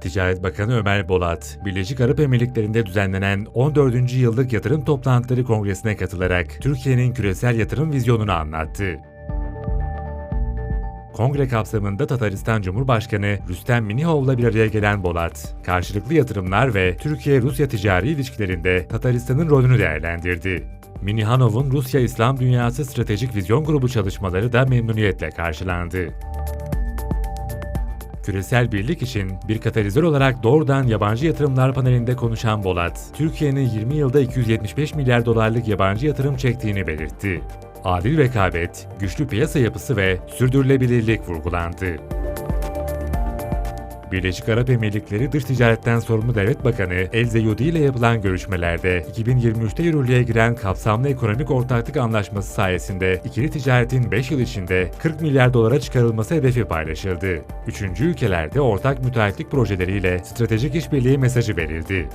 Ticaret Bakanı Ömer Bolat, Birleşik Arap Emirlikleri'nde düzenlenen 14. yıllık yatırım toplantıları kongresine katılarak Türkiye'nin küresel yatırım vizyonunu anlattı. Kongre kapsamında Tataristan Cumhurbaşkanı Rüstem Minihov'la bir araya gelen Bolat, karşılıklı yatırımlar ve Türkiye-Rusya ticari ilişkilerinde Tataristan'ın rolünü değerlendirdi. Minihanov'un Rusya İslam Dünyası Stratejik Vizyon Grubu çalışmaları da memnuniyetle karşılandı. Küresel birlik için bir katalizör olarak doğrudan yabancı yatırımlar panelinde konuşan Bolat, Türkiye'nin 20 yılda 275 milyar dolarlık yabancı yatırım çektiğini belirtti. Adil rekabet, güçlü piyasa yapısı ve sürdürülebilirlik vurgulandı. Birleşik Arap Emirlikleri Dış Ticaretten Sorumlu Devlet Bakanı El Zeyudi ile yapılan görüşmelerde 2023'te yürürlüğe giren kapsamlı ekonomik ortaklık anlaşması sayesinde ikili ticaretin 5 yıl içinde 40 milyar dolara çıkarılması hedefi paylaşıldı. Üçüncü ülkelerde ortak müteahhitlik projeleriyle stratejik işbirliği mesajı verildi.